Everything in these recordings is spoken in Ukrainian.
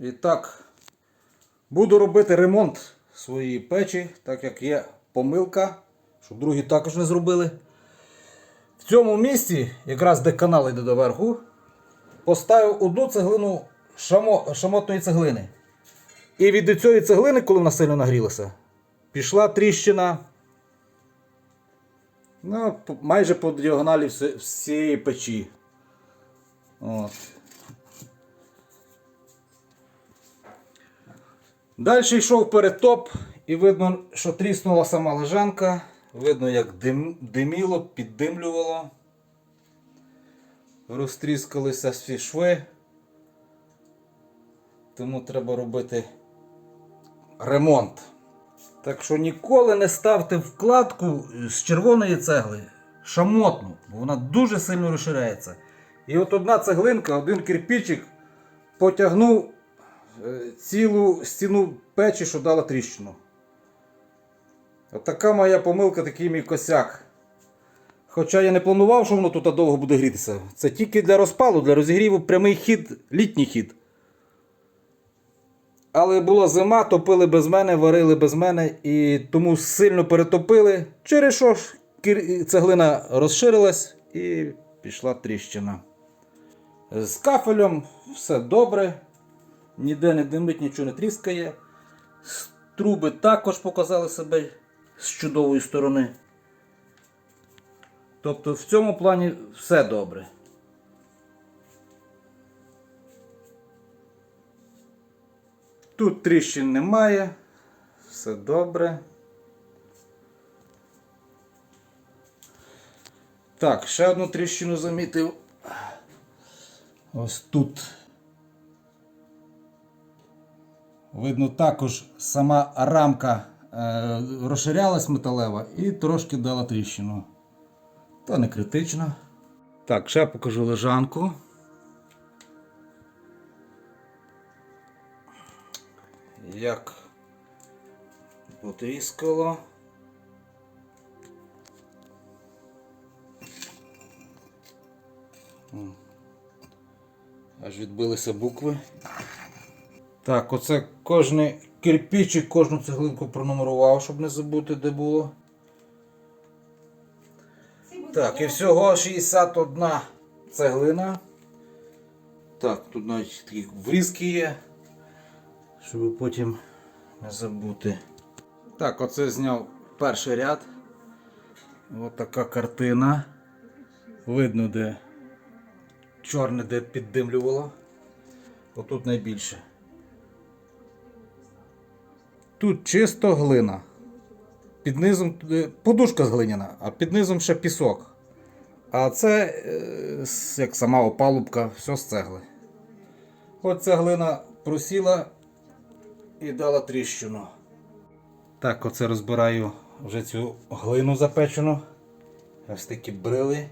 І так, буду робити ремонт своєї печі, так як є помилка, щоб другі також не зробили. В цьому місці, якраз де канал йде доверху, поставив одну цеглину шамо, шамотної цеглини. І від цієї цеглини, коли вона сильно нагрілася, пішла тріщина. Ну, майже по діагоналі всієї печі. От. Далі йшов перетоп, і видно, що тріснула сама лежанка. Видно, як дим, диміло, піддимлювало. Розтріскалися всі шви. Тому треба робити ремонт. Так що ніколи не ставте вкладку з червоної цегли шамотну, бо вона дуже сильно розширяється. І от одна цеглинка, один кирпичик потягнув цілу стіну печі, що дала тріщину. От така моя помилка, такий мій косяк. Хоча я не планував, що воно тут довго буде грітися. Це тільки для розпалу, для розігріву прямий хід, літній хід. Але була зима, топили без мене, варили без мене і тому сильно перетопили. Через що цеглина розширилась і пішла тріщина. З кафелем все добре. Ніде не димить, нічого не тріскає. Труби також показали себе з чудової сторони. Тобто в цьому плані все добре. Тут тріщин немає, все добре. Так, ще одну тріщину замітив. Ось тут. Видно, також сама рамка е, розширялась металева і трошки дала тріщину. Та не критично. Так, ще покажу лежанку. Як потріскало. Аж відбилися букви. Так, оце кожний кирпичик, кожну цеглинку пронумерував, щоб не забути, де було. Так, і всього 61 цеглина. Так, тут навіть такі врізки є, щоб потім не забути. Так, оце зняв перший ряд. Ось така картина. Видно, де чорне, де піддимлювало. Отут найбільше. Тут чисто глина. Під низом е, подушка зглиняна, а під низом ще пісок. А це е, як сама опалубка, все з цегли. От ця глина просіла і дала тріщину. Так, оце розбираю вже цю глину запечену. Ось такі брили.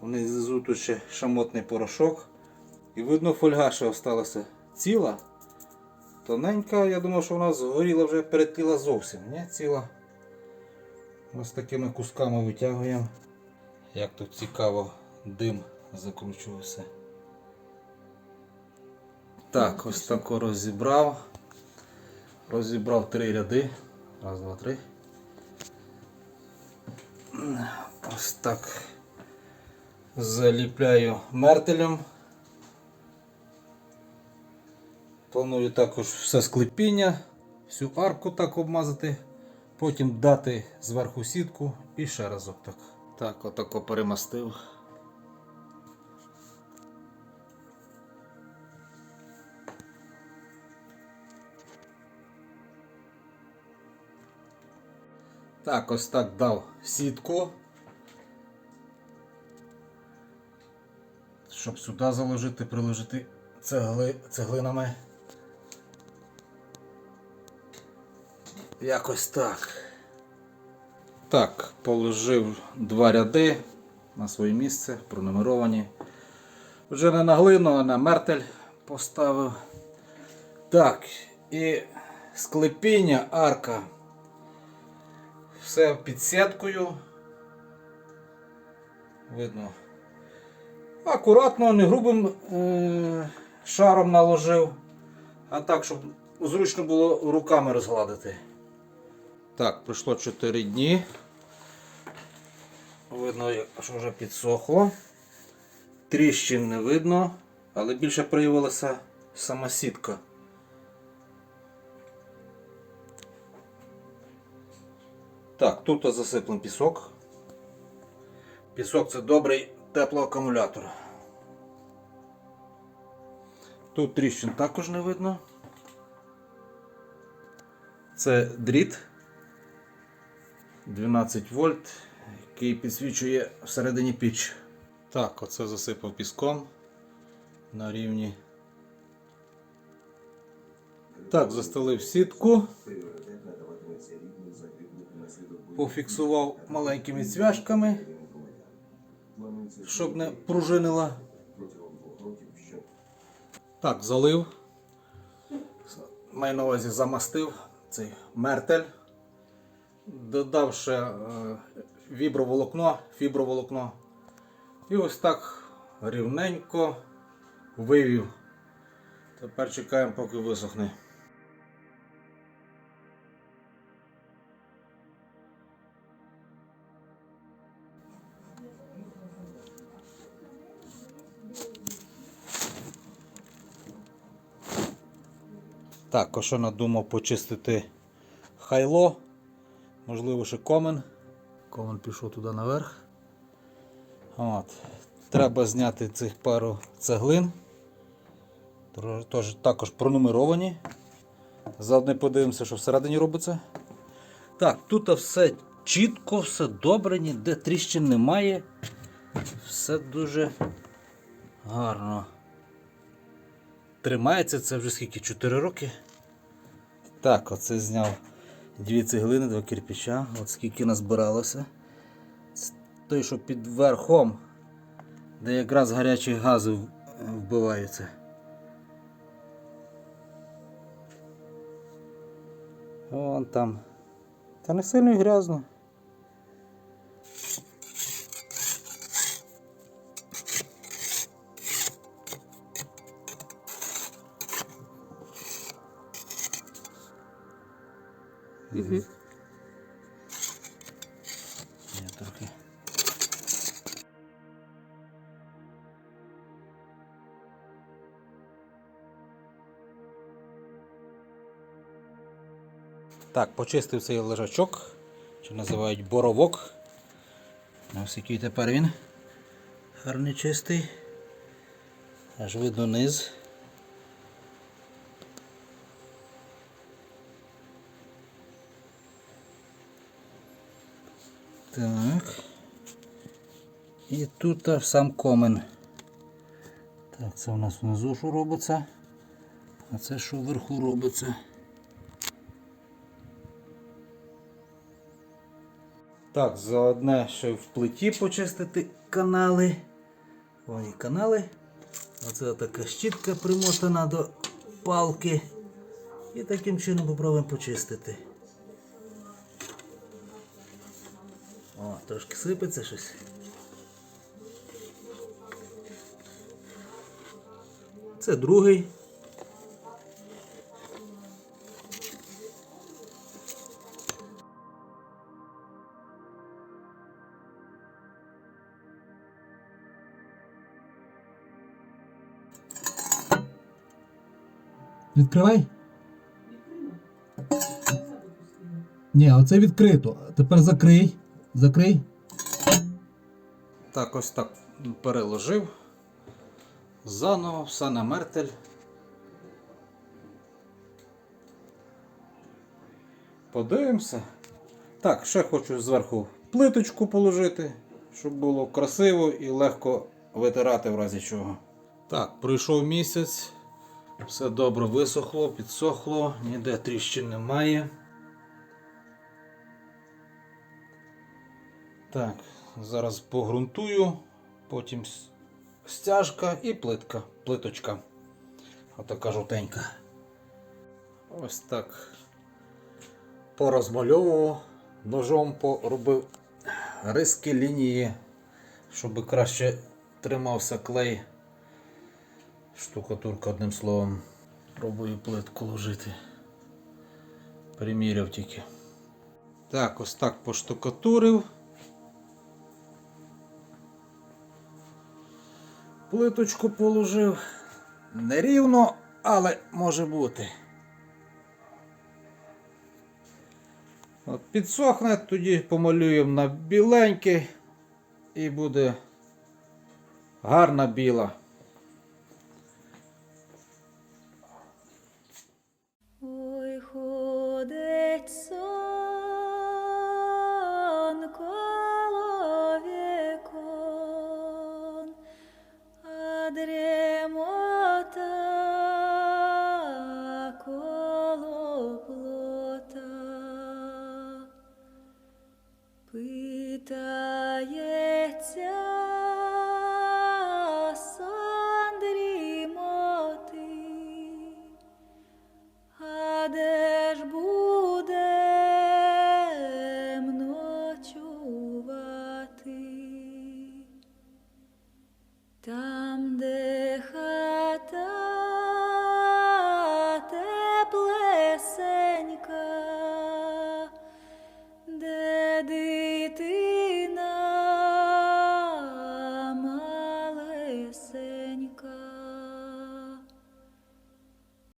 Внизу тут ще шамотний порошок. І видно, фольга ще залишилася ціла. Тоненька, я думав, що вона згоріла вже перетіла зовсім. Ні, ціла. Ось такими кусками витягуємо. Як тут цікаво дим закручувався. Так, ось так розібрав. Розібрав три ряди. Раз, два, три. Ось так. Заліпляю мертелем. Планую також все склепіння, всю арку так обмазати, потім дати зверху сітку і ще разок так. Так, отако перемастив. Так, ось так дав сітку. Щоб сюди заложити, приложити цегли, цеглинами. Якось так. Так, положив два ряди на своє місце, пронумеровані. Вже не на глину, а на мертель поставив. Так, і склепіння, арка. Все під сіткою. Видно. Акуратно, не грубим е- шаром наложив. А так, щоб зручно було руками розгладити. Так, пройшло 4 дні. Видно, що вже підсохло. Тріщин не видно, але більше проявилася сама сітка. Так, тут засиплений пісок. Пісок це добрий теплоакумулятор. Тут тріщин також не видно. Це дріт 12 вольт, який підсвічує всередині піч. Так, оце засипав піском на рівні. Так, застелив сітку. Пофіксував маленькими цвяшками, щоб не пружинила. Так, залив. Маю на увазі замастив цей мертель. Додав ще е, віброволокно, фіброволокно. І ось так рівненько вивів. Тепер чекаємо, поки висохне. Так, що надумав почистити хайло. Можливо, ще комен. Комен пішов туди наверх. От. Треба зняти цих пару цеглин. Тож, також пронумеровані. Заодно подивимося, що всередині робиться. Так, тут все чітко, все добре, ніде тріщин немає. Все дуже гарно. Тримається це вже скільки? 4 роки. Так, оце зняв дві цеглини, два кирпича. От скільки назбиралося. Той, що під верхом, де якраз гарячі гази вбиваються. Вон там. Та не сильно і грязно. Я трохи. Так, почистив цей лежачок, чи називають боровок. Ось який тепер він. Гарний чистий. Аж видно низ. Так. І тут сам комен. Так, це у нас внизу що робиться. А це що вверху робиться. Так, заодне ще в плиті почистити канали. Вон і канали. Оце така щітка примотана до палки. І таким чином попробуємо почистити. О, трошки сипеться щось. Це другий. Відкривай. Ні, оце відкрито. Тепер закрий. Закрий. Так, ось так переложив. Заново, все на мертель. Подивимося. Так, ще хочу зверху плиточку положити, щоб було красиво і легко витирати в разі чого. Так, пройшов місяць. Все добре висохло, підсохло, ніде тріщин немає. Так, зараз погрунтую, потім стяжка і плитка, плиточка. Отака жовтенька. Ось так. Порозмальовував, ножом поробив риски лінії, щоб краще тримався клей. Штукатурка одним словом. Пробую плитку ложити. Приміряв тільки. Так, ось так поштукатурив. Плиточку положив. Нерівно, але може бути. От підсохне, тоді помалюємо на біленький і буде гарна біла Вітається сандрімоти, а де ж буде ночувати?